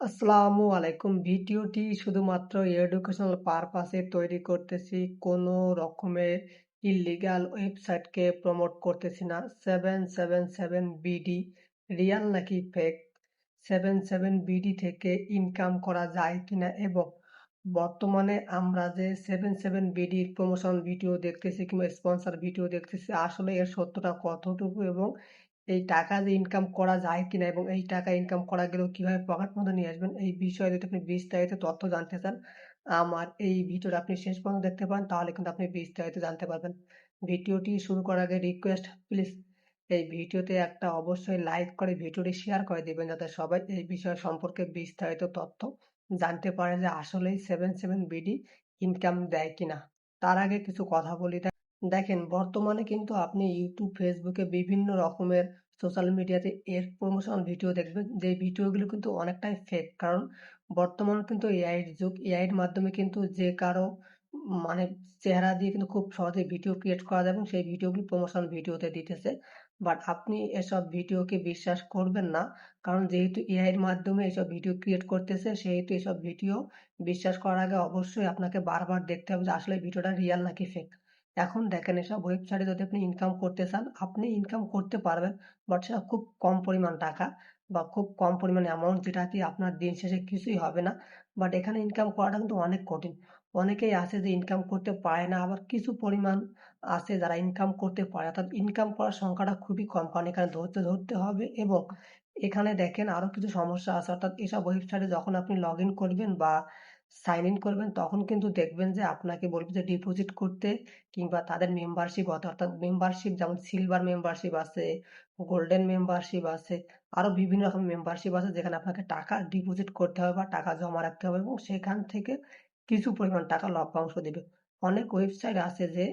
আসসালামু আলাইকুম। ভিডিওটি শুধুমাত্র এডুকেশনাল পারপাসে তৈরি করতেছি। কোনো রকমের ইল্লিগাল ওয়েবসাইটকে প্রমোট করতেছি না। 777 বিডি রিয়াল নাকি ফেক? 77 বিডি থেকে ইনকাম করা যায় কিনা এবং বর্তমানে আমরা যে 77 বিডির প্রমোশন ভিডিও দেখতেছি কিংবা স্পন্সর ভিডিও দেখতেছি, আসলে এর সত্যটা কতটুকু এবং এই টাকা যে ইনকাম করা যায় কিনা এবং এই টাকা ইনকাম করা গেলেও কীভাবে পকেট মধ্যে নিয়ে আসবেন, এই বিষয়ে যদি আপনি বিস্তারিত তথ্য জানতে চান, আমার এই ভিডিওটা আপনি শেষ পর্যন্ত দেখতে পান তাহলে কিন্তু আপনি বিস্তারিত জানতে পারবেন। ভিডিওটি শুরু করার আগে রিকোয়েস্ট প্লিজ এই ভিডিওতে একটা অবশ্যই লাইক করে ভিডিওটি শেয়ার করে দেবেন, যাতে সবাই এই বিষয় সম্পর্কে বিস্তারিত তথ্য জানতে পারে যে আসলেই সেভেন সেভেন বিডি ইনকাম দেয় কিনা। তার আগে কিছু কথা বলি দেখেন, বর্তমানে কিন্তু আপনি ইউটিউব ফেসবুকে বিভিন্ন রকমের সোশ্যাল মিডিয়াতে এর প্রমোশন ভিডিও দেখবেন। যে ভিডিওগুলো কিন্তু অনেকটাই ফেক কারণ বর্তমান কিন্তু এআইয়ের যুগ। এআইয়ের মাধ্যমে কিন্তু যে কারও মানে চেহারা দিয়ে কিন্তু খুব সহজে ভিডিও ক্রিয়েট করা যায় এবং সেই ভিডিওগুলি প্রমোশন ভিডিওতে দিতেছে। বাট আপনি এসব ভিডিওকে বিশ্বাস করবেন না, কারণ যেহেতু এআইয়ের মাধ্যমে এসব ভিডিও ক্রিয়েট করতেছে, সেহেতু এসব ভিডিও বিশ্বাস করার আগে অবশ্যই আপনাকে বারবার দেখতে হবে যে আসলে ভিডিওটা রিয়াল নাকি ফেক এখন দেখেন এসব ওয়েবসাইটে যদি আপনি ইনকাম করতে চান, আপনি ইনকাম করতে পারবেন বাট সেটা খুব কম পরিমাণ টাকা বা খুব কম পরিমাণ অ্যামাউন্ট যেটা দিয়ে আপনার দিন শেষে কিছুই হবে না। বাট এখানে ইনকাম করাটা কিন্তু অনেক কঠিন। অনেকেই আছে যে ইনকাম করতে পারে না, আবার কিছু পরিমাণ আছে যারা ইনকাম করতে পারে, অর্থাৎ ইনকাম করার সংখ্যাটা খুবই কম, কারণ এখানে ধৈর্য ধরতে হবে এবং এখানে দেখেন আরও কিছু সমস্যা আছে। অর্থাৎ এসব ওয়েবসাইটে যখন আপনি লগ ইন করবেন বা সাইন ইন করবেন, তখন কিন্তু দেখবেন যে আপনাকে বলবে যে ডিপোজিট করতে কিংবা তাদের মেম্বারশিপ অর্থাৎ মেম্বারশিপ যেমন সিলভার মেম্বারশিপ আছে গোল্ডেন মেম্বারশিপ আছে আরও বিভিন্ন রকম মেম্বারশিপ আছে যেখানে আপনাকে টাকা ডিপোজিট করতে হবে বা টাকা জমা রাখতে হবে এবং সেখান থেকে কিছু পরিমাণ টাকা লভ্যাংশ দেবে। অনেক ওয়েবসাইট আছে যে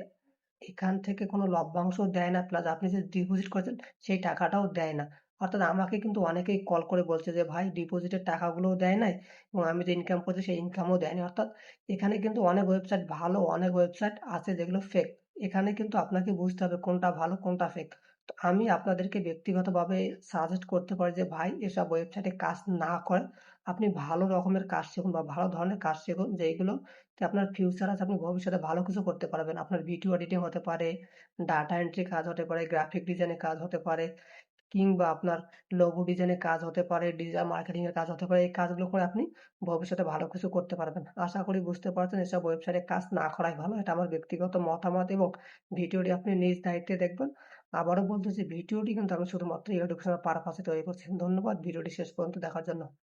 এখান থেকে কোনো লভ্যাংশ দেয় না প্লাস আপনি যে ডিপোজিট করেছেন সেই টাকাটাও দেয় না। অর্থাৎ আমাকে কিন্তু অনেকেই কল করে বলছে যে, ভাই ডিপোজিটের টাকাগুলোও দেয় নাই এবং আমি যে ইনকাম করছি সেই ইনকামও দেয়নি। অর্থাৎ এখানে কিন্তু অনেক ওয়েবসাইট ভালো, অনেক ওয়েবসাইট আছে যেগুলো ফেক এখানে কিন্তু আপনাকে বুঝতে হবে কোনটা ভালো, কোনটা ফেক তো আমি আপনাদেরকে ব্যক্তিগতভাবে সাজেস্ট করতে পারি যে, ভাই, এসব ওয়েবসাইটে কাজ না করে আপনি ভালো রকমের কাজ শিখুন বা ভালো ধরনের কাজ শিখুন যেইগুলোতে আপনার ফিউচার আছে, আপনি ভবিষ্যতে ভালো কিছু করতে পারবেন। আপনার ভিডিও এডিটিং হতে পারে ডাটা এন্ট্রি কাজ হতে পারে গ্রাফিক ডিজাইনের কাজ হতে পারে। কিংবা আপনার লোগো ডিজাইনের কাজ হতে পারে ডিজাইন মার্কেটিং এর কাজ হতে পারে, এই কাজগুলো করে আপনি ভবিষ্যতে ভালো কিছু করতে পারবেন। আশা করি বুঝতে পারছেন এসব ওয়েবসাইটে কাজ না করাই ভালো, এটা আমার ব্যক্তিগত মতামত এবং ভিডিওটি আপনি নিজ দায়িত্বে দেখবেন। আবারও বলতেছি, ভিডিওটি কিন্তু আমি শুধুমাত্র এডুকেশনাল পারপাসে তৈরি করছি। ধন্যবাদ, ভিডিওটি শেষ পর্যন্ত দেখার জন্য।